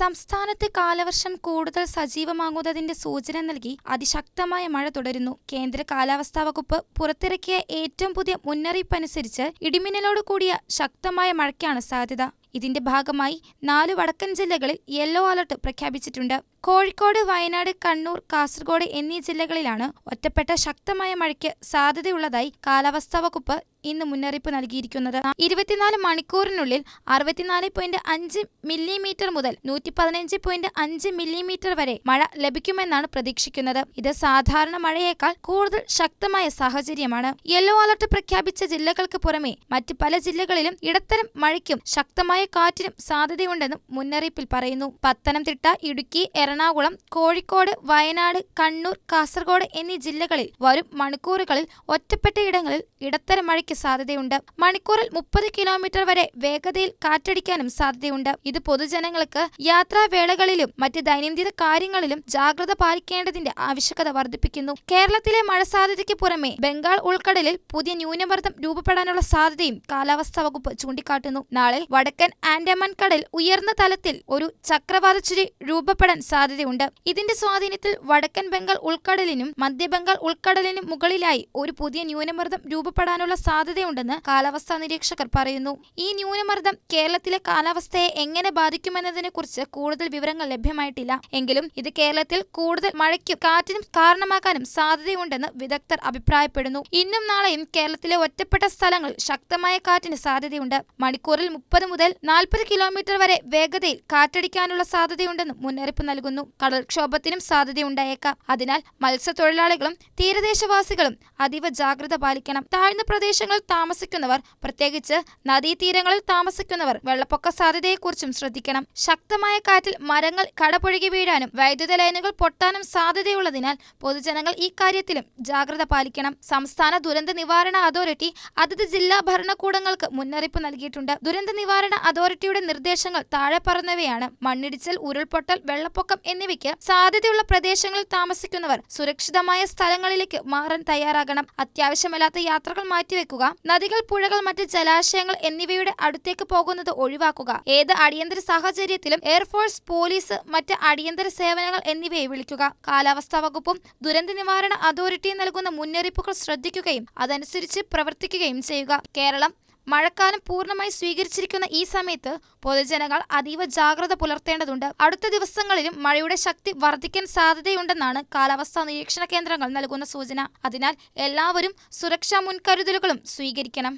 സംസ്ഥാനത്ത് കാലവർഷം കൂടുതൽ സജീവമാകുന്നതിന്റെ സൂചന നൽകി അതിശക്തമായ മഴ തുടരുന്നു. കേന്ദ്ര കാലാവസ്ഥാ വകുപ്പ് പുറത്തിറക്കിയ ഏറ്റവും പുതിയ മുന്നറിയിപ്പ് അനുസരിച്ച് ഇടിമിന്നലോട് കൂടിയ ശക്തമായ മഴയ്ക്കാണ് സാധ്യത. ഇതിന്റെ ഭാഗമായി നാല് വടക്കൻ ജില്ലകളിൽ യെല്ലോ അലർട്ട് പ്രഖ്യാപിച്ചിട്ടുണ്ട്. കോഴിക്കോട് വയനാട് കണ്ണൂർ കാസർഗോഡ് എന്നീ ജില്ലകളിലാണ് ഒറ്റപ്പെട്ട ശക്തമായ മഴയ്ക്ക് സാധ്യതയുള്ളതായി കാലാവസ്ഥാ വകുപ്പ് ഇന്ന് മുന്നറിയിപ്പ് നൽകിയിരിക്കുന്നത്. ഇരുപത്തിനാല് മണിക്കൂറിനുള്ളിൽ അറുപത്തിനാല് പോയിന്റ് അഞ്ച് മില്ലിമീറ്റർ മുതൽ നൂറ്റി പതിനഞ്ച് പോയിന്റ് അഞ്ച് മില്ലിമീറ്റർ വരെ മഴ ലഭിക്കുമെന്നാണ് പ്രതീക്ഷിക്കുന്നത്. ഇത് സാധാരണ മഴയേക്കാൾ കൂടുതൽ ശക്തമായ സാഹചര്യമാണ്. യെല്ലോ അലർട്ട് പ്രഖ്യാപിച്ച ജില്ലകൾക്ക് പുറമെ മറ്റ് പല ജില്ലകളിലും ഇടത്തരം മഴയ്ക്കും ശക്തമായ കാറ്റിനും സാധ്യതയുണ്ടെന്നും മുന്നറിയിപ്പിൽ പറയുന്നു. പത്തനംതിട്ട ഇടുക്കി എറണാകുളം കോഴിക്കോട് വയനാട് കണ്ണൂർ കാസർഗോഡ് എന്നീ ജില്ലകളിൽ വരും മണിക്കൂറുകളിൽ ഒറ്റപ്പെട്ട ഇടങ്ങളിൽ ഇടത്തരം മഴയ്ക്ക് സാധ്യതയുണ്ട്. മണിക്കൂറിൽ മുപ്പത് കിലോമീറ്റർ വരെ വേഗതയിൽ കാറ്റടിക്കാനും സാധ്യതയുണ്ട്. ഇത് പൊതുജനങ്ങൾക്ക് യാത്രാവേളകളിലും മറ്റ് ദൈനംദിന കാര്യങ്ങളിലും ജാഗ്രത പാലിക്കേണ്ടതിന്റെ ആവശ്യകത വർദ്ധിപ്പിക്കുന്നു. കേരളത്തിലെ മഴ സാധ്യതയ്ക്ക് പുറമെ ബംഗാൾ ഉൾക്കടലിൽ പുതിയ ന്യൂനമർദ്ദം രൂപപ്പെടാനുള്ള സാധ്യതയും കാലാവസ്ഥാ വകുപ്പ് ചൂണ്ടിക്കാട്ടുന്നു. നാളെ വടക്കൻ ആൻഡമാൻ കടൽ ഉയർന്ന തലത്തിൽ ഒരു ചക്രവാത രൂപപ്പെടാൻ രൂപപ്പെടാൻ സാധ്യതയുണ്ട്. ഇതിന്റെ സ്വാധീനത്തിൽ വടക്കൻ ബംഗാൾ ഉൾക്കടലിനും മധ്യബംഗാൾ ഉൾക്കടലിനും മുകളിലായി ഒരു പുതിയ ന്യൂനമർദ്ദം രൂപപ്പെടാനുള്ള സാധ്യതയുണ്ടെന്ന് കാലാവസ്ഥാ നിരീക്ഷകർ പറയുന്നു. ഈ ന്യൂനമർദ്ദം കേരളത്തിലെ കാലാവസ്ഥയെ എങ്ങനെ ബാധിക്കുമെന്നതിനെ കുറിച്ച് കൂടുതൽ വിവരങ്ങൾ ലഭ്യമായിട്ടില്ല. എങ്കിലും ഇത് കേരളത്തിൽ കൂടുതൽ മഴയ്ക്കും കാറ്റിനും കാരണമാക്കാനും സാധ്യതയുണ്ടെന്ന് വിദഗ്ധർ അഭിപ്രായപ്പെടുന്നു. ഇന്നും നാളെയും കേരളത്തിലെ ഒറ്റപ്പെട്ട സ്ഥലങ്ങളിൽ ശക്തമായ കാറ്റിന് സാധ്യതയുണ്ട്. മണിക്കൂറിൽ മുപ്പത് മുതൽ നാൽപ്പത് കിലോമീറ്റർ വരെ വേഗതയിൽ കാറ്റടിക്കാനുള്ള സാധ്യതയുണ്ടെന്നും മുന്നറിയിപ്പ് നൽകുന്നു. കടൽക്ഷോഭത്തിനും സാധ്യതയുണ്ടായേക്കാം. അതിനാൽ മത്സ്യത്തൊഴിലാളികളും തീരദേശവാസികളും അതീവ ജാഗ്രത പാലിക്കണം. താഴ്ന്ന പ്രദേശങ്ങളിൽ താമസിക്കുന്നവർ പ്രത്യേകിച്ച് നദീതീരങ്ങളിൽ താമസിക്കുന്നവർ വെള്ളപ്പൊക്ക സാധ്യതയെക്കുറിച്ചും ശ്രദ്ധിക്കണം. ശക്തമായ കാറ്റിൽ മരങ്ങൾ കടപുഴകി വീഴാനും വൈദ്യുത ലൈനുകൾ പൊട്ടാനും സാധ്യതയുള്ളതിനാൽ പൊതുജനങ്ങൾ ഈ കാര്യത്തിലും ജാഗ്രത പാലിക്കണം. സംസ്ഥാന ദുരന്ത നിവാരണ അതോറിറ്റി അതത് ജില്ലാ ഭരണകൂടങ്ങൾക്ക് മുന്നറിയിപ്പ് നൽകിയിട്ടുണ്ട്. ദുരന്ത നിവാരണ അതോറിറ്റിയുടെ നിർദ്ദേശങ്ങൾ താഴെ പറഞ്ഞവയാണ്. മണ്ണിടിച്ചിൽ ഉരുൾപൊട്ടൽ വെള്ളപ്പൊക്കം എന്നിവയ്ക്ക് സാധ്യതയുള്ള പ്രദേശങ്ങളിൽ താമസിക്കുന്നവർ സുരക്ഷിതമായ സ്ഥലങ്ങളിലേക്ക് മാറാൻ തയ്യാറാകണം. അത്യാവശ്യമല്ലാത്ത യാത്രകൾ മാറ്റിവെക്കുക നദികൾ പുഴകൾ മറ്റ് ജലാശയങ്ങൾ എന്നിവയുടെ അടുത്തേക്ക് പോകുന്നത് ഒഴിവാക്കുക. ഏത് അടിയന്തര സാഹചര്യത്തിലും എയർഫോഴ്സ് പോലീസ് മറ്റ് അടിയന്തര സേവനങ്ങൾ എന്നിവയെ വിളിക്കുക. കാലാവസ്ഥാ വകുപ്പും ദുരന്ത നിവാരണ അതോറിറ്റിയും നൽകുന്ന മുന്നറിയിപ്പുകൾ ശ്രദ്ധിക്കുകയും അതനുസരിച്ച് പ്രവർത്തിക്കുകയും ചെയ്യുക. കേരളം മഴക്കാലം പൂർണമായി സ്വീകരിച്ചിരിക്കുന്ന ഈ സമയത്ത് പൊതുജനങ്ങൾ അതീവ ജാഗ്രത പുലർത്തേണ്ടതുണ്ട്. അടുത്ത ദിവസങ്ങളിലും മഴയുടെ ശക്തി വർദ്ധിക്കാൻ സാധ്യതയുണ്ടെന്നാണ് കാലാവസ്ഥാ നിരീക്ഷണ കേന്ദ്രങ്ങൾ നൽകുന്ന സൂചന. അതിനാൽ എല്ലാവരും സുരക്ഷാ മുൻകരുതലുകളും സ്വീകരിക്കണം.